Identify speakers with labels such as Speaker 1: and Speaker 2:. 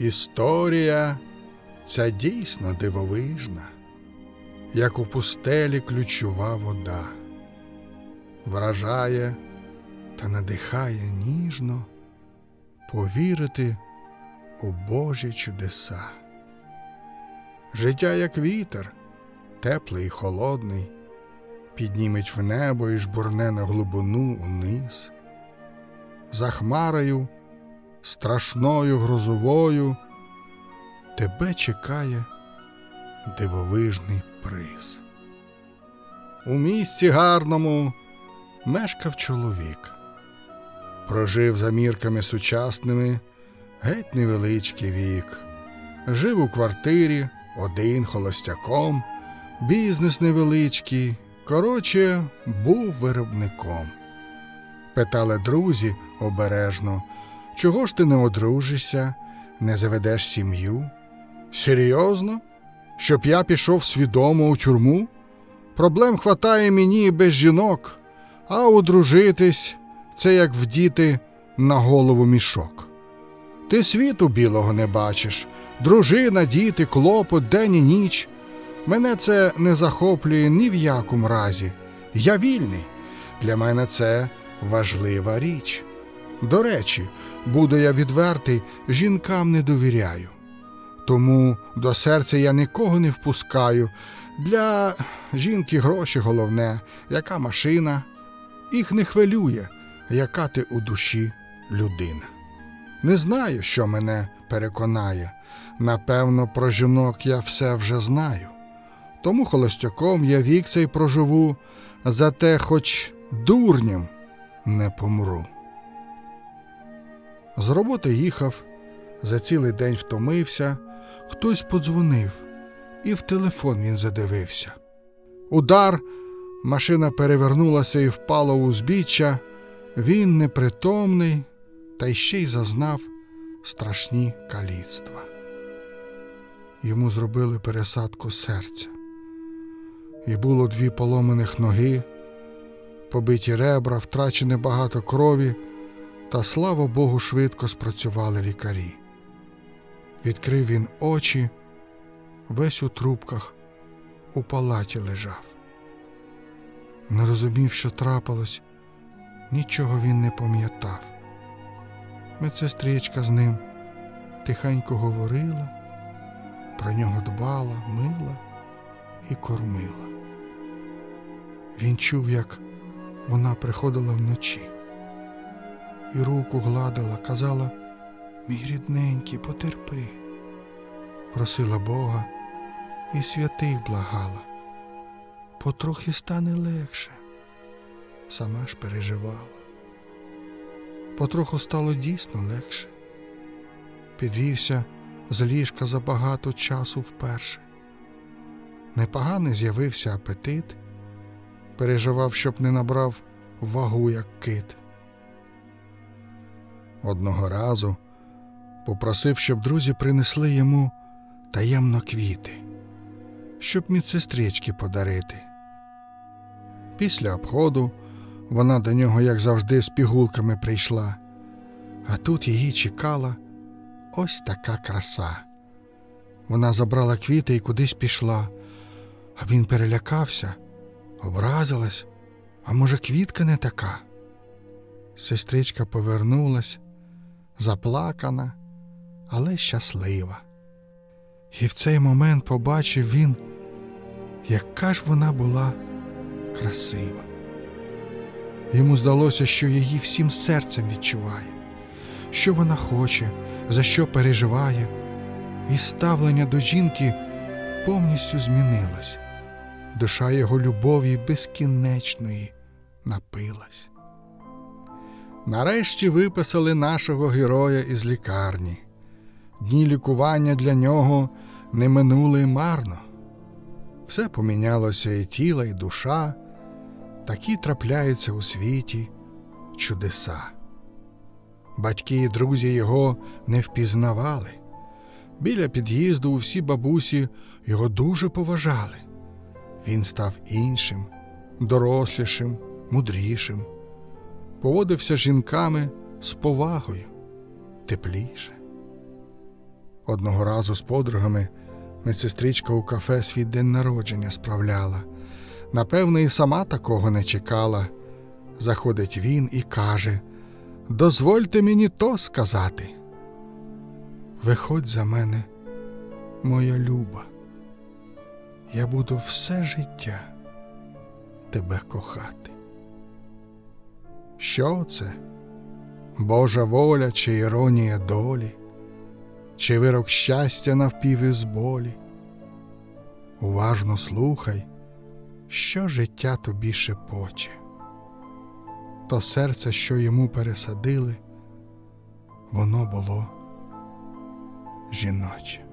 Speaker 1: Історія ця дійсно дивовижна, як у пустелі ключова вода, вражає та надихає ніжно повірити у Божі чудеса. Життя як вітер, теплий і холодний, підніметь в небо і жбурне на глибину униз. За хмарою, страшною грозовою, тебе чекає дивовижний приз. У місті гарному мешкав чоловік, прожив за мірками сучасними геть невеличкий вік, жив у квартирі один холостяком, бізнес невеличкий, короче, був виробником. Питали друзі обережно, чого ж ти не одружишся, не заведеш сім'ю? Серйозно? Щоб я пішов свідомо у тюрму? Проблем хватає мені без жінок, а одружитись це як вдіти на голову мішок. Ти світу білого не бачиш, дружина, діти, клопот, день і ніч. Мене це не захоплює ні в якому разі. Я вільний. Для мене це важлива річ. До речі, буду я відвертий, жінкам не довіряю. Тому до серця я нікого не впускаю. Для жінки гроші головне, яка машина. Їх не хвилює, яка ти у душі людина. Не знаю, що мене переконає. Напевно, про жінок я все вже знаю. Тому холостяком я вік цей проживу, зате хоч дурнім не помру. З роботи їхав, за цілий день втомився, хтось подзвонив, і в телефон він задивився. Удар, машина перевернулася і впала у узбіччя. Він непритомний, та ще й зазнав страшні каліцтва. Йому зробили пересадку серця, і було дві поломаних ноги, побиті ребра, втрачене багато крові, та слава Богу, швидко спрацювали лікарі. Відкрив він очі, весь у трубках у палаті лежав. Не розумів, що трапилось, нічого він не пам'ятав. Медсестричка з ним тихенько говорила, про нього дбала, мила і кормила. Він чув, як вона приходила вночі і руку гладила, казала Мій рідненький, потерпи, просила Бога і святих благала. Потрохи стане легше, сама ж переживала. Потроху стало дійсно легше. Підвівся з ліжка за багато часу вперше. Непоганий з'явився апетит, переживав, щоб не набрав вагу, як кит. Одного разу попросив, щоб друзі принесли йому таємно квіти, щоб медсестрички подарити. Після обходу вона до нього, як завжди, з пігулками прийшла, а тут її чекала ось така краса. Вона забрала квіти і кудись пішла, а він перелякався, образилась, а може, квітка не така. Сестричка повернулась, заплакана, але щаслива. І в цей момент побачив він, яка ж вона була красива. Йому здалося, що її всім серцем відчуває, що вона хоче, за що переживає, і ставлення до жінки повністю змінилось. Душа його любові безкінечної напилась. Нарешті виписали нашого героя із лікарні. Дні лікування для нього не минули марно. Все помінялося і тіло, і душа, такі трапляються у світі чудеса. Батьки і друзі його не впізнавали. Біля під'їзду всі бабусі його дуже поважали. Він став іншим, дорослішим, мудрішим, поводився з жінками з повагою, тепліше. Одного разу з подругами медсестричка у кафе свій день народження справляла. Напевно, і сама такого не чекала. Заходить він і каже: Дозвольте мені то сказати. Виходь за мене, моя люба. Я буду все життя тебе кохати. Що це? Божа воля чи іронія долі, чи вирок щастя навпів із болі? Уважно слухай, що життя тобі шепоче. То серце, що йому пересадили, воно було жіноче.